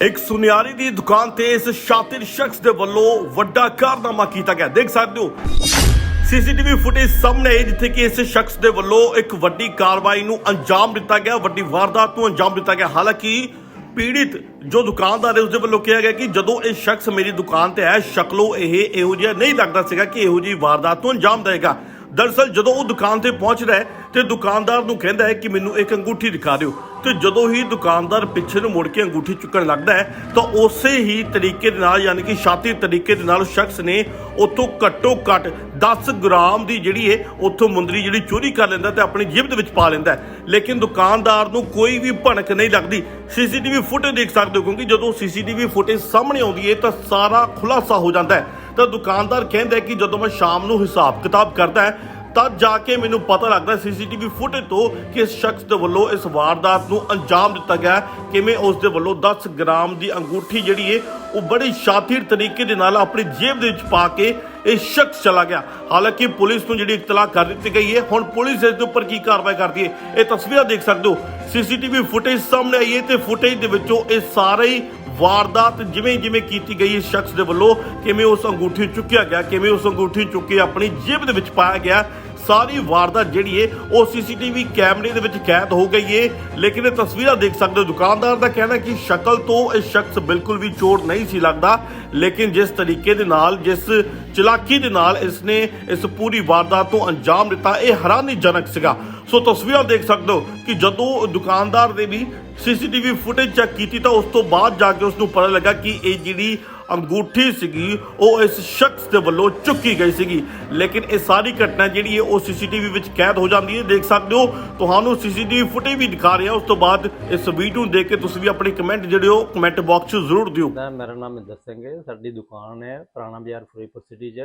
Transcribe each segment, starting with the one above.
ਇੱਕ ਸੁਨਿਆਰੀ ਦੀ ਦੁਕਾਨ ਤੇ ਇਸ ਸ਼ਾਤਿਰ ਸ਼ਖਸ ਦੇ ਵੱਲੋਂ ਵੱਡਾ ਕਾਰਨਾਮਾ ਕੀਤਾ ਗਿਆ। ਦੇਖ ਸਕਦੇ ਹੋ, ਸੀਸੀਟੀਵੀ ਫੁਟੇਜ ਸਾਹਮਣੇ ਹੈ ਜਿੱਥੇ ਕਿ ਇਸ ਸ਼ਖਸ ਦੇ ਵੱਲੋਂ ਇੱਕ ਵੱਡੀ ਕਾਰਵਾਈ ਨੂੰ ਅੰਜਾਮ ਦਿੱਤਾ ਗਿਆ, ਵੱਡੀ ਵਾਰਦਾਤ ਨੂੰ ਅੰਜਾਮ ਦਿੱਤਾ ਗਿਆ। ਹਾਲਾਂਕਿ, ਪੀੜਿਤ ਜੋ ਦੁਕਾਨਦਾਰ ਹੈ ਉਸ ਦੇ ਵੱਲੋਂ ਕਿਹਾ ਗਿਆ ਕਿ ਜਦੋਂ ਇਹ ਸ਼ਖਸ ਮੇਰੀ ਦੁਕਾਨ ਤੇ ਆਇਆ ਸ਼ਕਲੋਂ ਇਹ ਇਹੋ ਜਿਹਾ ਨਹੀਂ ਲੱਗਦਾ ਸੀਗਾ ਕਿ ਇਹੋ ਜਿਹੀ ਵਾਰਦਾਤ ਨੂੰ ਅੰਜਾਮ ਦੇਵੇਗਾ। ਦਰਅਸਲ ਜਦੋਂ ਉਹ ਦੁਕਾਨ ਤੇ ਪਹੁੰਚਦਾ ਹੈ, ਤੇ ਦੁਕਾਨਦਾਰ ਨੂੰ ਕਹਿੰਦਾ ਹੈ ਕਿ ਮੈਨੂੰ ਇੱਕ ਅੰਗੂਠੀ ਦਿਖਾ ਦਿਓ। ਤੇ ਜਦੋਂ ਹੀ ਦੁਕਾਨਦਾਰ ਪਿੱਛੇ ਨੂੰ ਮੁੜ ਕੇ ਅੰਗੂਠੀ ਚੁੱਕਣ ਲੱਗਦਾ ਹੈ, ਤਾਂ ਉਸੇ ਹੀ ਤਰੀਕੇ ਦੇ ਨਾਲ, ਯਾਨੀ ਕਿ ਸ਼ਾਤੀ ਤਰੀਕੇ ਦੇ ਨਾਲ ਸ਼ਖਸ ਨੇ ਉੱਥੋਂ ਘੱਟੋ ਘੱਟ 10 ਗ੍ਰਾਮ ਦੀ ਜਿਹੜੀ ਹੈ ਉੱਥੋਂ ਮੁੰਦਰੀ ਜਿਹੜੀ ਚੋਰੀ ਕਰ ਲੈਂਦਾ ਤੇ ਆਪਣੀ ਜੇਬ ਦੇ ਵਿੱਚ ਪਾ ਲੈਂਦਾ ਲੇਕਿਨ ਦੁਕਾਨਦਾਰ ਨੂੰ ਕੋਈ ਵੀ ਭਣਕ ਨਹੀਂ ਲੱਗਦੀ। ਸੀਸੀਟੀਵੀ ਫੁਟੇਜ ਦੇਖ ਸਕਦੇ ਹੋ, ਕਿਉਂਕਿ ਜਦੋਂ ਸੀਸੀਟੀਵੀ ਫੁਟੇਜ ਸਾਹਮਣੇ ਆਉਂਦੀ ਹੈ, ਤਾਂ ਸਾਰਾ ਖੁਲਾਸਾ ਹੋ ਜਾਂਦਾ ਹੈ। ਤਾਂ ਦੁਕਾਨਦਾਰ ਕਹਿੰਦਾ ਕਿ ਜਦੋਂ ਮੈਂ ਸ਼ਾਮ ਨੂੰ ਹਿਸਾਬ ਕਿਤਾਬ ਕਰਦਾ ਹੈ ਤਦ ਜਾ ਕੇ ਮੈਨੂੰ ਪਤਾ ਲੱਗਦਾ ਸੀਸੀਟੀਵੀ ਫੁਟੇਜ ਤੋਂ ਕਿ ਇਸ ਸ਼ਖਸ ਦੇ ਵੱਲੋਂ ਇਸ ਵਾਰਦਾਤ ਨੂੰ ਅੰਜਾਮ ਦਿੱਤਾ ਗਿਆ ਕਿਵੇਂ ਉਸ ਦੇ ਵੱਲੋਂ 10 ਗ੍ਰਾਮ ਦੀ ਅੰਗੂਠੀ ਜਿਹੜੀ ਹੈ ਉਹ ਬੜੀ ਸ਼ਾਤਿਰ ਤਰੀਕੇ ਦੇ ਨਾਲ ਆਪਣੀ ਜੇਬ ਦੇ ਵਿੱਚ ਪਾ ਕੇ ਇਹ ਸ਼ਖਸ ਚਲਾ ਗਿਆ। ਹਾਲਾਂਕਿ ਪੁਲਿਸ ਨੂੰ ਜਿਹੜੀ ਇਤਲਾਹ ਕਰ ਦਿੱਤੀ ਗਈ ਹੈ ਹੁਣ ਪੁਲਿਸ ਇਸ ਦੇ ਉੱਪਰ ਕੀ ਕਾਰਵਾਈ ਕਰਦੀ ਹੈ ਇਹ ਤਸਵੀਰਾਂ ਦੇਖ ਸਕਦੇ ਹੋ। ਸੀਸੀਟੀਵੀ ਫੁਟੇਜ ਸਾਹਮਣੇ ਆਈ ਹੈ ਤੇ ਫੁਟੇਜ ਦੇ ਵਿੱਚੋਂ ਇਹ ਸਾਰੇ ਵਾਰਦਾਤ ਜਿਵੇਂ ਜਿਵੇਂ ਕੀਤੀ ਗਈ ਇਸ ਸ਼ਖਸ ਦੇ ਵੱਲੋਂ, ਕਿਵੇਂ ਉਸ ਅੰਗੂਠੀ ਚੁੱਕਿਆ ਗਿਆ, ਕਿਵੇਂ ਉਸ ਅੰਗੂਠੀ ਚੁੱਕ ਕੇ ਆਪਣੀ ਜੇਬ ਦੇ ਵਿੱਚ ਪਾਇਆ ਗਿਆ। ਸਾਰੀ ਵਾਰਦਾਤ ਜਿਹੜੀ ਏ, ਉਹ ਸੀਸੀਟੀਵੀ ਕੈਮਰੇ ਦੇ ਵਿੱਚ ਕੈਦ ਹੋ ਗਈ ਏ। ਲੇਕਿਨ ਇਹ ਤਸਵੀਰਾਂ ਦੇਖ ਸਕਦੇ ਹੋ, ਦੁਕਾਨਦਾਰ ਦਾ ਕਹਿਣਾ ਕਿ ਸ਼ਕਲ ਤੋਂ ਇਹ ਸ਼ਖਸ ਬਿਲਕੁਲ ਵੀ ਚੋਰ ਨਹੀਂ ਸੀ ਲੱਗਦਾ। ਲੇਕਿਨ ਜਿਸ ਤਰੀਕੇ ਦੇ ਨਾਲ, ਜਿਸ ਚਲਾਕੀ ਦੇ ਨਾਲ ਇਸਨੇ ਇਸ ਪੂਰੀ ਵਾਰਦਾਤ ਨੂੰ ਅੰਜਾਮ ਦਿੱਤਾ, ਇਹ ਹੈਰਾਨੀਜਨਕ ਸੀਗਾ। ਸੋ ਤਸਵੀਰਾਂ ਦੇਖ ਸਕਦੇ ਹੋ ਕਿ ਜਦੋਂ ਦੁਕਾਨਦਾਰ ਨੇ ਵੀ ਸੀਸੀਟੀਵੀ ਫੁਟੇਜ ਚੈੱਕ ਕੀਤੀ ਤਾਂ ਉਸ ਤੋਂ ਬਾਅਦ ਜਾ ਕੇ ਉਸ ਨੂੰ ਪਤਾ ਲੱਗਾ ਕਿ ਇਹ ਜਿਹੜੀ ਅੰਗੂਠੀ ਸੀਗੀ, ਉਹ ਇਸ ਸ਼ਖਸ ਦੇ ਵੱਲੋਂ ਚੁੱਕੀ ਗਈ ਸੀਗੀ। ਲੇਕਿਨ ਇਹ ਸਾਰੀ ਘਟਨਾ ਜਿਹੜੀ ਹੈ, ਉਹ ਸੀਸੀਟੀਵੀ ਵਿੱਚ ਕੈਦ ਹੋ ਜਾਂਦੀ ਹੈ। ਦੇਖ ਸਕਦੇ ਹੋ, ਤੁਹਾਨੂੰ ਸੀਸੀਟੀਵੀ ਫੁਟੇਜ ਵੀ ਦਿਖਾ ਰਿਹਾ। ਉਸ ਤੋਂ ਬਾਅਦ ਇਸ ਵੀਡੀਓ ਨੂੰ ਦੇਖ ਕੇ ਤੁਸੀਂ ਵੀ ਆਪਣੇ ਕਮੈਂਟ ਜਿਹੜੇ ਉਹ ਕਮੈਂਟ ਬਾਕਸ 'ਚ ਜ਼ਰੂਰ ਦਿਓ। ਦਾ ਮੇਰਾ ਨਾਮ ਮਹਿੰਦਰ ਸਿੰਘ ਹੈ। ਸਾਡੀ ਦੁਕਾਨ ਹੈ, ਪੁਰਾਣਾ ਬਾਜ਼ਾਰ ਫਰੀਦਕੋਟ ਸਿਟੀ 'ਚ।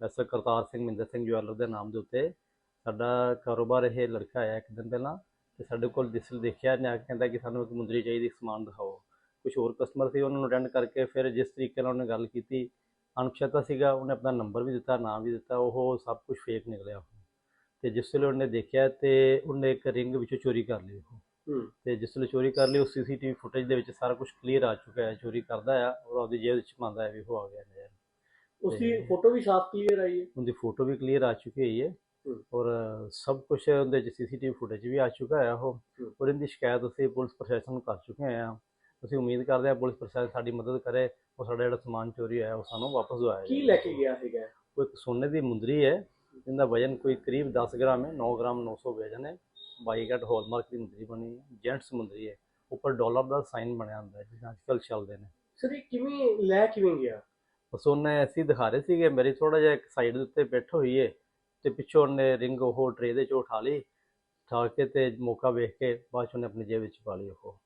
ਵੈਸੇ ਕਰਤਾਰ ਸਿੰਘ ਮਹਿੰਦਰ ਸਿੰਘ ਜਵੈਲਰ ਦੇ ਨਾਮ ਦੇ ਉੱਤੇ। ਸਾਡਾ ਕਾਰੋਬਾਰ ਇਹ ਲੜਕਾ ਆਇਆ ਇੱਕ ਦਿਨ ਪਹਿਲਾਂ ਤੇ ਸਾਡੇ ਕੋਲ ਜਿਸ ਦੇਖਿਆ ਨਾ ਕਹਿੰਦਾ ਕਿ ਸਾਨੂੰ ਇੱਕ ਮੁੰਦਰੀ ਚਾਹੀਦੀ ਸਮਾਨ ਦਿਖਾਓ। ਕੁਝ ਹੋਰ ਕਸਟਮਰ ਸੀ ਉਹਨਾਂ ਨੂੰ ਅਟੈਂਡ ਕਰਕੇ ਫਿਰ ਜਿਸ ਤਰੀਕੇ ਨਾਲ ਉਹਨੇ ਗੱਲ ਕੀਤੀ ਅਣਪਛਾਤਾ ਸੀਗਾ ਉਹਨੇ ਆਪਣਾ ਨੰਬਰ ਵੀ ਦਿੱਤਾ ਨਾਮ ਵੀ ਦਿੱਤਾ ਉਹ ਸਭ ਕੁਝ ਫੇਕ ਨਿਕਲਿਆ ਤੇ ਜਿਸ ਵੇਲੇ ਉਹਨੇ ਦੇਖਿਆ ਤੇ ਉਹਨੇ ਇੱਕ ਰਿੰਗ ਵਿੱਚੋਂ ਚੋਰੀ ਕਰ ਲਈ ਉਹ। ਤੇ ਜਿਸ ਵੇਲੇ ਚੋਰੀ ਕਰ ਲਈ ਉਹ ਸੀਸੀਟੀਵੀ ਫੁਟੇਜ ਦੇ ਵਿੱਚ ਸਾਰਾ ਕੁਝ ਕਲੀਅਰ ਆ ਚੁੱਕਾ ਹੈ ਚੋਰੀ ਕਰਦਾ ਆ ਔਰ ਉਹਦੀ ਜੇਬ ਵਿੱਚ ਪਾਉਂਦਾ ਹੈ ਵੀ ਉਹ ਆ ਗਿਆ ਨਜ਼ਰ। ਉਸਦੀ ਫੋਟੋ ਵੀ ਸਾਫ਼ ਕਲੀਅਰ ਆਈ ਹੈ? ਉਹਦੀ ਫੋਟੋ ਵੀ ਕਲੀਅਰ ਆ ਚੁੱਕੀ ਹੋਈ ਹੈ। ਔਰ ਸਭ ਕੁਝ ਉਹਦੇ ਚ ਸੀਸੀਟੀਵੀ ਫੁਟੇਜ ਵੀ ਆ ਚੁੱਕਾ ਹੈ ਉਹ। ਔਰ ਇਹਦੀ ਸ਼ਿਕਾਇਤ ਅਸੀਂ ਪੁਲਿਸ ਪ੍ਰਸ਼ਾਸਨ ਨੂੰ ਕਰ ਚੁੱਕੇ ਹਾਂ ਅਸੀਂ ਉਮੀਦ ਕਰਦੇ ਹਾਂ ਪੁਲਿਸ ਪ੍ਰਸ਼ਾਸਨ ਸਾਡੀ ਮਦਦ ਕਰੇ ਉਹ ਸਾਡਾ ਜਿਹੜਾ ਸਮਾਨ ਚੋਰੀ ਹੋਇਆ ਉਹ ਸਾਨੂੰ ਵਾਪਸ ਦਵਾਇਆ ਕੀ ਜਾਵੇ। ਲੈ ਕੇ ਗਿਆ ਹੈਗਾ ਕੋਈ ਇੱਕ ਸੋਨੇ ਦੀ ਮੁੰਦਰੀ ਹੈ ਜਿਹਦਾ ਵਜਨ ਕੋਈ ਕਰੀਬ 10 ਗ੍ਰਾਮ ਹੈ 9 ਗ੍ਰਾਮ 900 ਵਜਨ ਹੈ। 22 ਕੈਟ ਹਾਲਮਾਰਕ ਦੀ ਮੁੰਦਰੀ ਬਣੀ ਹੈ ਜੈਂਟਸ ਮੁੰਦਰੀ ਹੈ। ਉੱਪਰ ਡਾਲਰ ਦਾ ਸਾਈਨ ਬਣਿਆ ਹੁੰਦਾ ਹੈ ਜਿਹੜਾ ਅੱਜਕੱਲ ਚੱਲਦੇ ਨੇ। ਸਰ ਇਹ ਕਿਵੇਂ ਲੈ ਕਿਵੇਂ ਗਿਆ? ਬਸ ਉਹਨੇ ਅਸੀਂ ਦਿਖਾ ਰਹੇ ਸੀਗੇ ਮੇਰੀ ਥੋੜਾ ਜਿਹਾ ਇੱਕ ਸਾਈਡ ਦੇ ਉੱਤੇ ਬੈਠ ਹੋਈ ਏ ਤੇ ਪਿੱਛੋਂ ਉਹਨੇ ਰਿੰਗ ਉਹ ਟਰੇ ਦੇ ਚੋਂ ਉਠਾ ਲਈ ਉਠਾ ਕੇ ਤੇ ਮੌਕਾ ਵੇਖ ਕੇ ਬਾਅਦ 'ਚ ਉਹਨੇ ਆਪਣੀ ਜੇਬ ਵਿੱਚ ਪਾ ਲਈ ਉਹ।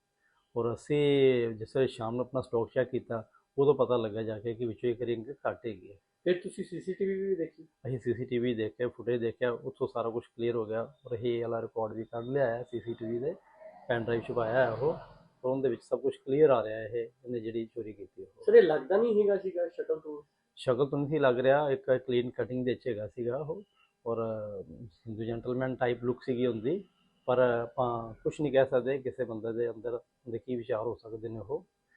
ਔਰ ਅਸੀਂ ਜਿਸ ਵੇਲੇ ਸ਼ਾਮ ਨੂੰ ਆਪਣਾ ਸਟਾਕ ਚੈੱਕ ਕੀਤਾ ਉਦੋਂ ਪਤਾ ਲੱਗਾ ਜਾ ਕੇ ਕਿ ਵਿੱਚੋਂ ਇੱਕ ਰਿੰਗ ਘੱਟ ਹੈਗੀ ਹੈ ਫਿਰ ਤੁਸੀਂ ਸੀਸੀਟੀਵੀ ਵੀ ਦੇਖੀ? ਅਸੀਂ ਸੀਸੀਟੀਵੀ ਦੇਖਿਆ ਫੁਟੇਜ ਦੇਖਿਆ ਉੱਥੋਂ ਸਾਰਾ ਕੁਝ ਕਲੀਅਰ ਹੋ ਗਿਆ ਔਰ ਇਹ ਵਾਲਾ ਰਿਕਾਰਡ ਵੀ ਕੱਢ ਲਿਆ ਹੈ ਸੀਸੀਟੀਵੀ ਦੇ ਪੈਨ ਡਰਾਈਵ 'ਚ ਪਾਇਆ ਹੈ ਉਹ ਔਰ ਉਹਦੇ ਵਿੱਚ ਸਭ ਕੁਝ ਕਲੀਅਰ ਆ ਰਿਹਾ ਹੈ ਇਹ ਇਹਨੇ ਜਿਹੜੀ ਚੋਰੀ ਕੀਤੀ ਉਹ। ਸਰ ਇਹ ਲੱਗਦਾ ਨਹੀਂ ਹੈਗਾ ਸੀਗਾ ਸ਼ਕਲ ਤੋਂ? ਸ਼ਕਲ ਤੋਂ ਨਹੀਂ ਲੱਗ ਰਿਹਾ ਇੱਕ ਕਲੀਨ ਕਟਿੰਗ ਦੇ ਵਿੱਚ ਹੈਗਾ ਸੀਗਾ ਉਹ ਔਰ ਜੈਂਟਲਮੈਨ ਟਾਈਪ ਲੁੱਕ ਸੀਗੀ ਹੁੰਦੀ ਪਰ ਆਪਾਂ ਕੁਝ ਨਹੀਂ ਕਹਿ ਸਕਦੇ ਕਿਸੇ ਬੰਦੇ ਦੇ ਅੰਦਰ ਦੇ ਕੀ ਵਿਚਾਰ ਹੋ ਸਕਦੇ ਨੇ ਉਹ।